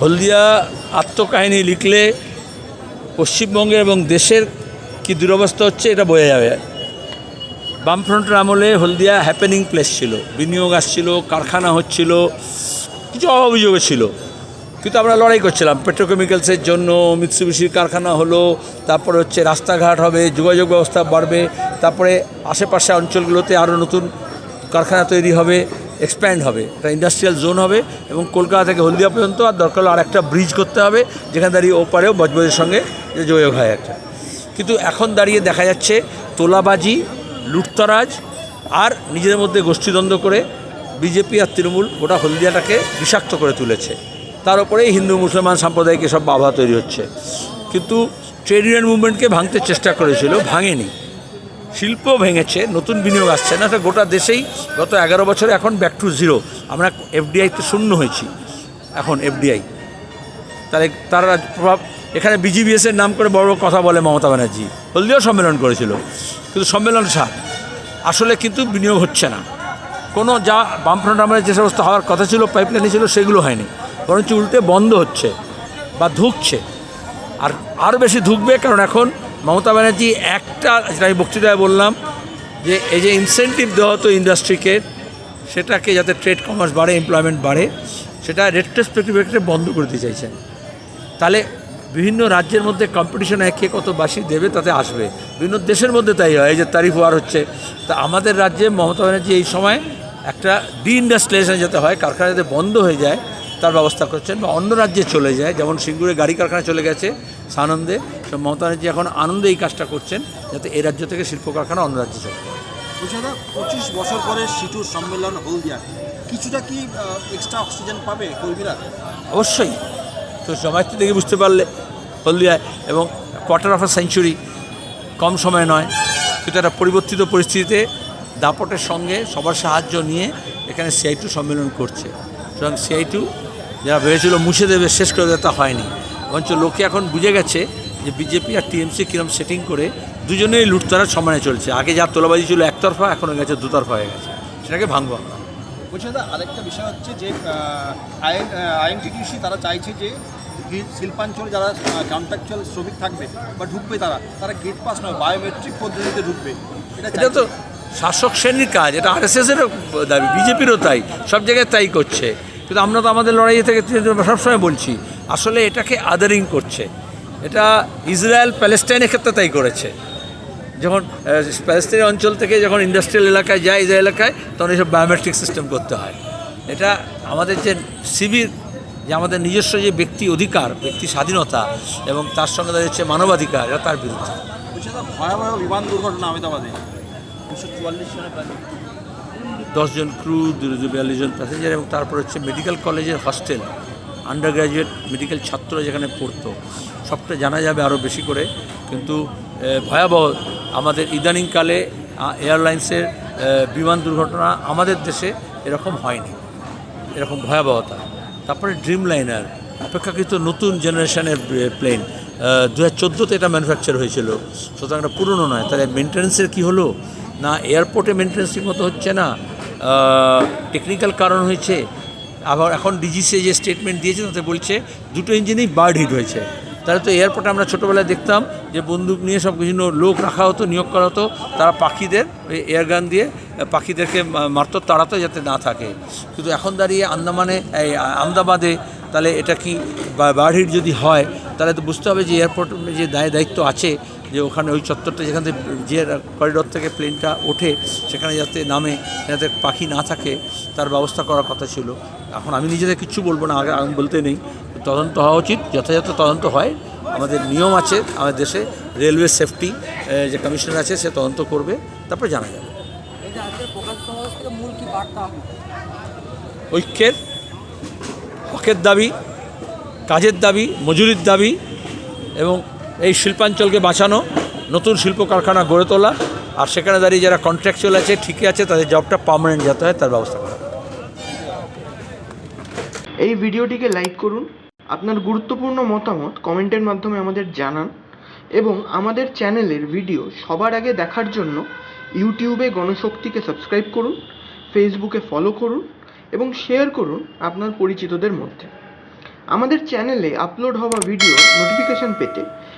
হলদিয়া আত্মকাহিনী লিখলে পশ্চিমবঙ্গের এবং দেশের কি দুরবস্থা হচ্ছে এটা বোঝা যাবে। বামফ্রন্টের আমলে হলদিয়া হ্যাপেনিং প্লেস ছিল, বিনিয়োগ আসছিল, কারখানা হচ্ছিল, কিছু অভিযোগও ছিল। কিন্তু আমরা লড়াই করছিলাম পেট্রোকেমিক্যালসের জন্য মিৎসুবিশির কারখানা হলো, তারপরে হচ্ছে রাস্তাঘাট হবে, যোগাযোগ ব্যবস্থা বাড়বে, তারপরে আশেপাশে অঞ্চলগুলোতে আরও নতুন কারখানা তৈরি হবে। এক্সপ্যান্ড হবে। একটা ইন্ডাস্ট্রিয়াল জোন হবে এবং কলকাতা থেকে হলদিয়া পর্যন্ত আর দরকার হলে আর একটা ব্রিজ করতে হবে, যেখানে দাঁড়িয়ে ওপারেও বজবজের সঙ্গে যোগাযোগ হয় একটা। কিন্তু এখন দাঁড়িয়ে দেখা যাচ্ছে তোলাবাজি, লুটতরাজ আর নিজেদের মধ্যে গোষ্ঠীদ্বন্দ্ব করে বিজেপি আর তৃণমূল গোটা হলদিয়াটাকে বিষাক্ত করে তুলেছে। তার উপরেই হিন্দু, মুসলমান সাম্প্রদায়িক এসব বাধা তৈরি হচ্ছে। কিন্তু ট্রেড ইউনিয়ন মুভমেন্টকে ভাঙতে চেষ্টা করেছিল, ভাঙেনি। শিল্প ভেঙেছে, নতুন বিনিয়োগ আসছে না গোটা দেশেই গত এগারো বছরে এখন ব্যাক টু জিরো আমরা এফডিআইতে শূন্য হয়েছি, এখন এফডিআই তাহলে তার প্রভাব এখানে বিজিবিএসের নাম করে বড় কথা বলে মমতা ব্যানার্জি। হলদিও সম্মেলন করেছিল, কিন্তু সম্মেলন সার। আসলে কিন্তু বিনিয়োগ হচ্ছে না। কোনো যা বামফ্রন্ট আমলে যে সমস্ত হওয়ার কথা ছিল পাইপলাইনে ছিল, সেগুলো হয়নি। বরঞ্চ উল্টে বন্ধ হচ্ছে বা ধুকছে। আর আরও বেশি ধুকবে, কারণ এখন মমতা ব্যানার্জি একটা যেটা আমি বক্তৃতায় বললাম, যে এই যে ইনসেন্টিভ দেওয়া হতো ইন্ডাস্ট্রিকে সেটাকে যাতে ট্রেড কমার্স বাড়ে এমপ্লয়মেন্ট বাড়ে, সেটা রেট্রোস্পেক্টিভ বন্ধ করে দিতে চাইছেন। তাহলে বিভিন্ন রাজ্যের মধ্যে কম্পিটিশন একে কত বাসি দেবে তাতে আসবে। বিভিন্ন দেশের মধ্যে তাই হয়, এই যে তারিফ ওয়ার হচ্ছে। তা আমাদের রাজ্যে মমতা ব্যানার্জি এই সময় একটা ডিইন্ডাস্ট্রিয়ালাইজেশন যাতে হয়, কারখানা যাতে বন্ধ হয়ে যায় তার ব্যবস্থা করছেন বা অন্য রাজ্যে চলে যায় যেমন সিঙ্গুরে গাড়ি কারখানা চলে গেছে সানন্দে মমতা ব্যানার্জি এখন আনন্দে এই কাজটা করছেন যাতে এই রাজ্য থেকে শিল্প কারখানা অন্য রাজ্যে চলে যায়। পঁচিশ বছর পরে সিটুর সম্মেলন হলদিয়া কিছুটা কি এক্সট্রা অক্সিজেন পাবে কর্মীরা? অবশ্যই তো জমায়েত দেখে বুঝতে পারলে হলদিয়ায় এবং কোয়ার্টার অফ আ সেঞ্চুরি কম সময় নয় কিন্তু একটা পরিবর্তিত পরিস্থিতিতে দাপটের সঙ্গে সবার সাহায্য নিয়ে এখানে সিআই টু সম্মেলন করছে। সুতরাং সিআই টু যারা ভেবেছিল মুছে দেবে শেষ করে দেবে তা হয়নি। বরঞ্চ লোকে এখন বুঝে গেছে যে বিজেপি আর টিএমসি কীরকম সেটিং করে দুজনেই লুটতরার সমানে চলছে। আগে যা তোলাবাজি ছিল একতরফা এখন হয়ে গেছে দুতরফা হয়ে গেছে। সেটাকে ভাঙবো আমরা। বলছি দাদা আরেকটা বিষয় হচ্ছে যে আইএন আইএনটিটিউসি তারা চাইছে যে শিল্পাঞ্চলে যারা কন্ট্রাকচুয়াল শ্রমিক থাকবে বা ঢুকবে তারা তারা গেট পাস নয় বায়োমেট্রিক পদ্ধতিতে ঢুকবে। এটা এটা তো শাসক শ্রেণির কাজ এটা আরএসএসেরও দাবি বিজেপিরও তাই সব জায়গায় তাই করছে। কিন্তু আমরা তো আমাদের লড়াই থেকে সবসময় বলছি, আসলে এটাকে আদারিং করছে। এটা ইসরায়েল প্যালেস্টাইনের ক্ষেত্রে তাই করেছে। যখন প্যালেস্টাইন অঞ্চল থেকে যখন ইন্ডাস্ট্রিয়াল এলাকায় যায় ইসরায়েল এলাকায়, তখন এইসব বায়োমেট্রিক সিস্টেম করতে হয়। এটা আমাদের যে সিভির যে আমাদের নিজস্ব যে ব্যক্তি অধিকার, ব্যক্তি স্বাধীনতা এবং তার সঙ্গে দাঁড়িয়েছে মানবাধিকার, এটা তার বিরুদ্ধে। ভয়াবহ বিমান দুর্ঘটনা আহমেদাবাদে। দুশো চুয়াল্লিশ প্রাণ দশজন ক্রু দুশো বিয়াল্লিশ জন প্যাসেঞ্জার এবং তারপর হচ্ছে মেডিকেল কলেজের হস্টেল আন্ডার গ্র্যাজুয়েট মেডিকেল ছাত্ররা যেখানে পড়তো। সবটা জানা যাবে আরও বেশি করে। কিন্তু ভয়াবহ আমাদের ইদানিংকালে এয়ারলাইন্সের বিমান দুর্ঘটনা আমাদের দেশে এরকম হয়নি। এরকম ভয়াবহতা। তারপরে ড্রিম লাইনার অপেক্ষাকৃত নতুন জেনারেশনের প্লেন দু হাজার চোদ্দোতে এটা ম্যানুফ্যাকচার হয়েছিল। সুতরাং এটা পুরনো নয়। তাহলে মেনটেন্সের কী হলো? না এয়ারপোর্টে মেনটেন্স ঠিক মতো হচ্ছে না। টেকনিক্যাল কারণ হয়েছে। আবার এখন ডিজিসে যে স্টেটমেন্ট দিয়েছে, তাতে বলছে দুটো ইঞ্জিনই বার্ড হিট হয়েছে। তাহলে তো এয়ারপোর্টে আমরা ছোটোবেলায় দেখতাম যে বন্দুক নিয়ে সব বিভিন্ন লোক রাখা হতো, নিয়োগ করা হতো, তারা পাখিদের এয়ারগান দিয়ে পাখিদেরকে মারতো, তাড়াতো যাতে না থাকে। কিন্তু এখন দাঁড়িয়ে আন্দামানে, এই আহমেদাবাদে তাহলে এটা কি বার্ড হিট যদি হয়, তাহলে তো বুঝতে হবে যে এয়ারপোর্ট যে দায়, দায়িত্ব আছে যে ওখানে ওই চত্বরটা যেখান থেকে যে করিডোর থেকে প্লেনটা ওঠে সেখানে যাতে নামে যাতে পাখি না থাকে তার ব্যবস্থা করার কথা ছিল। এখন আমি নিজেদের কিচ্ছু বলব না আগে আমি বলতে নেই। তদন্ত হওয়া উচিত যথাযথ তদন্ত হয়। আমাদের নিয়ম আছে আমাদের দেশে রেলওয়ে সেফটি যে কমিশনার আছে সে তদন্ত করবে তারপরে জানা যাবে। ঐক্যের হকের দাবি কাজের দাবি মজুরির দাবি এবং এই শিল্পাঞ্চলকে বাঁচানো, নতুন শিল্প কারখানা গড়ে তোলা, আর সেখানে দাঁড়িয়ে যারা কন্ট্রাকচুয়াল আছে, ঠিকই আছে, তাদের জবটা পার্মানেন্ট যাতে হয়, তার ব্যবস্থা করা। এই ভিডিওটিকে লাইক করুন, আপনার গুরুত্বপূর্ণ মতামত কমেন্টের মাধ্যমে আমাদের জানান, এবং আমাদের চ্যানেলের ভিডিও সবার আগে দেখার জন্য ইউটিউবে গণশক্তিকে সাবস্ক্রাইব করুন, ফেসবুকে ফলো করুন, এবং শেয়ার করুন আপনার পরিচিতদের মধ্যে। আমাদের চ্যানেলে আপলোড হওয়া ভিডিও নোটিফিকেশন পেতে